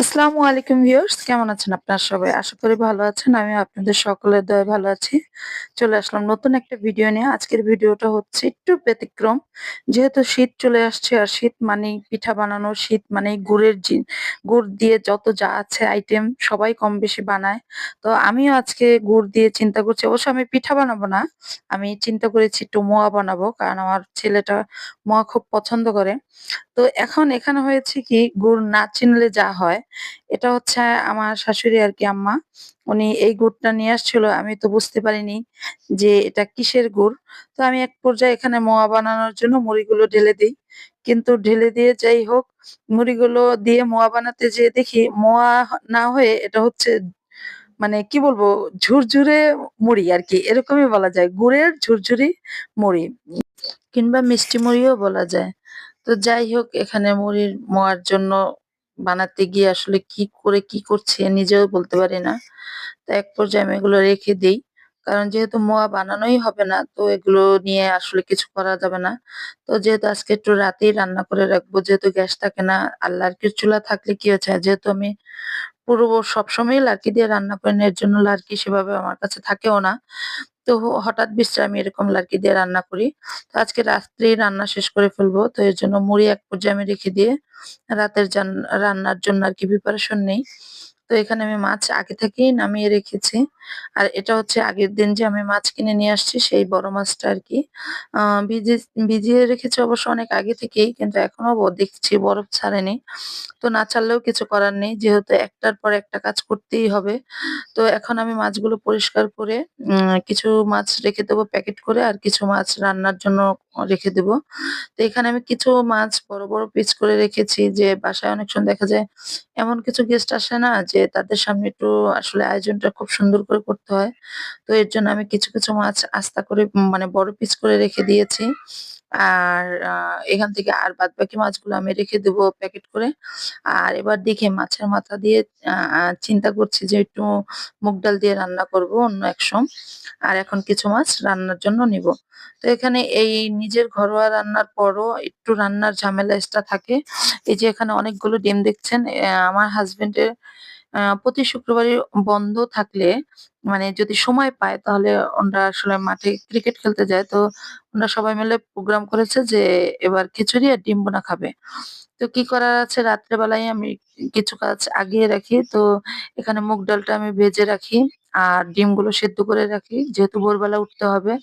আসসালামু আলাইকুম ভিউয়ার্স, কেমন আছেন আপনারা সবাই? আশা করি ভালো আছেন আমি আপনাদের সকলের দয়ে ভালো আছি। চলে আসলাম নতুন একটা ভিডিও নিয়ে। আজকের ভিডিওটা হচ্ছে একটু ব্যতিক্রম। যেহেতু শীত চলে আসছে আর শীত মানে পিঠা বানানো, শীত মানে গুড়ের জি, গুড় দিয়ে যত যা আছে আইটেম সবাই কম বেশি বানায়। তো আমিও আজকে গুড় দিয়ে চিন্তা করছি, অবশ্য আমি পিঠা বানাবো না, আমি চিন্তা করেছি একটু মোয়া বানাবো, কারণ আমার ছেলেটা মোয়া খুব পছন্দ করে। তো এখন এখানে হয়েছে কি, গুড় না চিনলে যা হয় এটা হচ্ছে আমার শাশুড়ি আর কি আম্মা। উনি এই গুড়টা নিয়ে আসছিল, আমি তো বুঝতে পারিনি যে এটা কিসের গুড়। তো আমি এক পর্যায়ে এখানে মোয়া বানানোর জন্য মুড়িগুলো ঢেলে দিই। কিন্তু ঢেলে দিয়ে যাই হোক, মুড়িগুলো দিয়ে মোয়া বানাতে যেয়ে দেখি মোয়া না হয়ে এটা হচ্ছে মানে কি বলব, ঝুরঝুরে মুড়ি আর কি। এরকমই বলা যায়, গুড়ের ঝুরঝুরি মুড়ি কিংবা মিষ্টি মুড়িও বলা যায়। তো যাই হোক, এখানে মুড়ির মোয়ার জন্য বানাতে গিয়ে আসলে কি করে কি করছে নিজেও বলতে পারি না। তো এক পর্যায়ে আমি এগুলো রেখে দিই কারণ যেহেতু মোয়া বানানোই হবে না, তো এগুলো নিয়ে আসলে কিছু করা যাবে না। তো যেহেতু আজকে একটু রাতেই রান্না করে রাখব, যেহেতু গ্যাস থাকে না আর লার্কির চুলা থাকলে কি হয়েছে যেহেতু আমি পুরো সবসময়ই লার্কি দিয়ে রান্না করি না এর জন্য লার্কি সেভাবে আমার কাছে থাকেও না। তো হঠাৎ বিশ্রামে এরকম লাগিয়ে দিয়ে রান্না করি। তো আজকে রাত্রেই রান্না শেষ করে ফেলব। তো এর জন্য মুড়ি এক পর্যায়ে আমি রেখে দিয়ে রাতের রান্নার জন্য আর কি প্রিপারেশন নেই। তো এখানে আমি মাছ আগে থেকেই নামিয়ে রেখেছি। আর এটা হচ্ছে আগের দিন যে আমি মাছ কিনে নিয়ে আসছি, সেই বড় মাছটা আরকি। আ, ভিজে, ভিজিয়ে রেখেছি অবশ্য অনেক আগে থেকেই, কিন্তু এখনও দেখছি বরফ ছাড়েনি। তো না ছাড়লেও কিছু করার নেই, যেহেতু একটার পর একটা কাজ করতেই হবে। তো এখন আমি মাছগুলো পরিষ্কার করে কিছু মাছ রেখে দেবো প্যাকেট করে, আর কিছু মাছ রান্নার জন্য রেখে দেব তো এখানে আমি কিছু মাছ বড়, বড় পিস করে রেখেছি যে বাসায় অনেক সময় দেখা যায় এমন কিছু গেস্ট আসে না যে তাদের সামনে একটু আসলে আয়োজনটা খুব সুন্দর করে করতে হয়। তো এর জন্য আমি কিছু, কিছু মাছ আস্তা করে মানে বড় পিস করে রেখে দিয়েছি। আর এখান থেকে আর বাদবাকি মাছগুলো আমি রেখে দেবো প্যাকেট করে। আর এবার দেখে মাছের মাথা দিয়ে চিন্তা করছি যে একটু মুগ ডাল দিয়ে রান্না করব অন্য একসম। আর এখন কিছু মাছ রান্নার জন্য নিব তো এখানে এই নিজের ঘরোয়া রান্নার পরও একটু রান্নার ঝামেলা এক্সট্রা থাকে। এই যে এখানে অনেকগুলো ডিম দেখছেন আমার হাসব্যান্ডের আ প্রতি শুক্রবারই বন্ধ থাকলে মানে যদি সময় পায় তাহলে ওনরা আসলে মাঠে ক্রিকেট খেলতে যায়। তো ওনরা সবাই মিলে প্রোগ্রাম করেছে যে এবার খিচুড়ি আর ডিম বোনা খাবে। তো কি করার আছে রাত্রেবেলায় আমি কিছু কাজ আগিয়ে রাখি। তো এখানে মুগ ডালটা আমি ভেজে রাখি। আর ডিমগুলো সেদ্ধ করে রাখি। যেহেতু ভোরবেলা উঠতে হবে।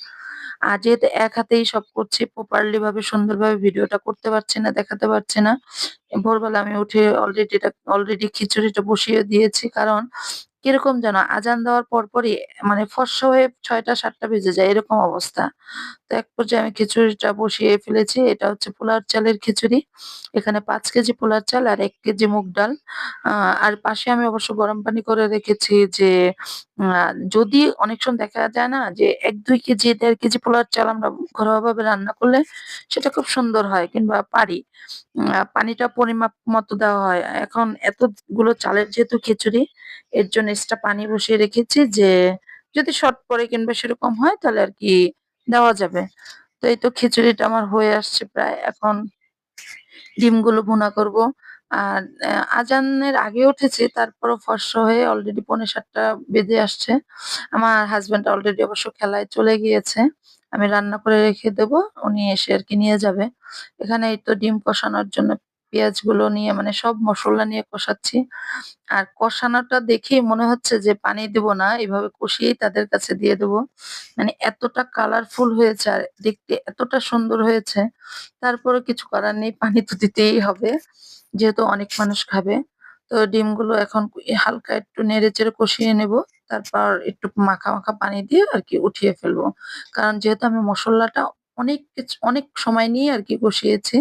আর যেহেতু এক হাতেই সব করছি প্রপারলি ভাবে সুন্দরভাবে ভিডিওটা করতে পারছি না, দেখাতে পারছি না। ভোরবেলা আমি উঠে অলরেডি এটা অলরেডি খিচুড়িটা বসিয়ে দিয়েছি। কারণ কীরকম যেন আজান দেওয়ার পরপরই মানে ফর্সা হয়ে ৬টা ৭টা বেজে যায় এরকম অবস্থা। তো এক পর্যায়ে আমি খিচুড়িটা বসিয়ে ফেলেছি। এটা হচ্ছে পোলার চালের খিচুড়ি। এখানে পাঁচ কেজি পোলার চাল আর এক কেজি মুগ ডাল। আর পাশে আমি অবশ্য গরম পানি করে রেখেছি যে যদি অনেক সময় দেখা যায় না যে ১-২ কেজি, দেড় কেজি পোলার চাল আমরা ঘরোয়াভাবে রান্না করলে সেটা খুব সুন্দর হয় কিংবা পারি। পানিটা পরিমাপ মতো দেওয়া হয়। এখন এতগুলো চালের যেহেতু খিচুড়ি, এর জন্য এক্সট্রা পানি বসিয়ে রেখেছি যে, যদি শর্ট পরে কিংবা সেরকম হয় তাহলে আর কি দেওয়া যাবে। তো এই তো খিচুড়িটা আমার হয়ে আসছে প্রায়। এখন ডিমগুলো ভুনা করব। আর আজানের আগে উঠেছি, তারপরও ফর্সা হয়ে অলরেডি পৌনে ৭টা বেজে আসছে। আমার হাসব্যান্ড অলরেডি অবশ্য খেলায় চলে গিয়েছে। আমি রান্না করে রেখে দেব। উনি এসে আর কি নিয়ে যাবে। এখানে এই তো ডিম কষানোর জন্য পেঁয়াজগুলো নিয়ে মানে সব মশলা নিয়ে কষাচ্ছি। আর কষানোটা দেখেই মনে হচ্ছে যে পানি দেব না। এভাবে কষিয়েই তাদের কাছে দিয়ে দেব। মানে এতটা কালারফুল হয়েছে আর দেখতে এতটা সুন্দর হয়েছে। তারপরে কিছু করার নেই। পানি তো দিতেই হবে। যেহেতু অনেক মানুষ খাবে। তো ডিমগুলো এখন হালকা একটু নেড়েচেড়ে কষিয়ে নেব। তারপর একটু মাখা, মাখা পানি দিয়ে আর কি উঠিয়ে ফেলব। কারণ যেহেতু আমি মসল্লাটা অনেক কিছু, অনেক সময় নিয়ে আর কি কষিয়েছি।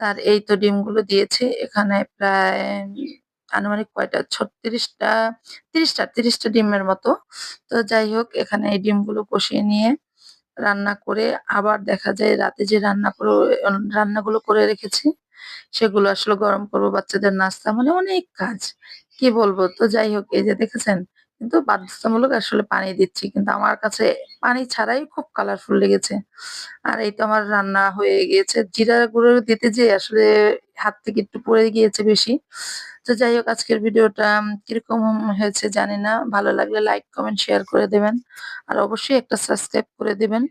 আর এই তো ডিমগুলো দিয়েছে এখানে প্রায় আনুমানিক কয়টা ৩৬ টা ৩০ টা ৩০ ডিমের মতো। তো যাই হোক, এখানে এই ডিমগুলো কষিয়ে নিয়ে রান্না করে আবার দেখা যায় রাতে যে রান্না করে, রান্নাগুলো করে রেখেছি, সেগুলো আসলে গরম করব বাচ্চাদের নাস্তা মানে অনেক কাজ। কি বলব? তো যাই হোক, এই যে দেখেছেন? কিন্তু বাধ্যতামূলক আসলে পানি দিচ্ছি। কিন্তু আমার কাছে পানি ছাড়াই খুব কালারফুল লেগেছে। আর এই তো আমার রান্না হয়ে গিয়েছে। জিরা গুঁড়ো দিতে যেয়ে আসলে হাত থেকে একটু পড়ে গিয়েছে বেশি। তো যাই হোক আজকের ভিডিওটা কীরকম হয়েছে জানি না। ভালো লাগলে লাইক, কমেন্ট, শেয়ার করে দেবেন। আর অবশ্যই একটা সাবস্ক্রাইব করে দেবেন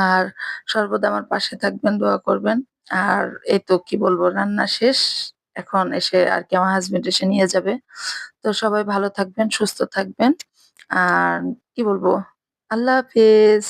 আর সর্বদা আমার পাশে থাকবেন, দোয়া করবেন। আর এই তো কি বলব রান্না শেষ। এখন এসে আর কি আমার হাজবেন্ড এসে নিয়ে যাবে। তো সবাই ভালো থাকবেন, সুস্থ থাকবেন। আর কি বলব? আল্লাহ হাফেজ।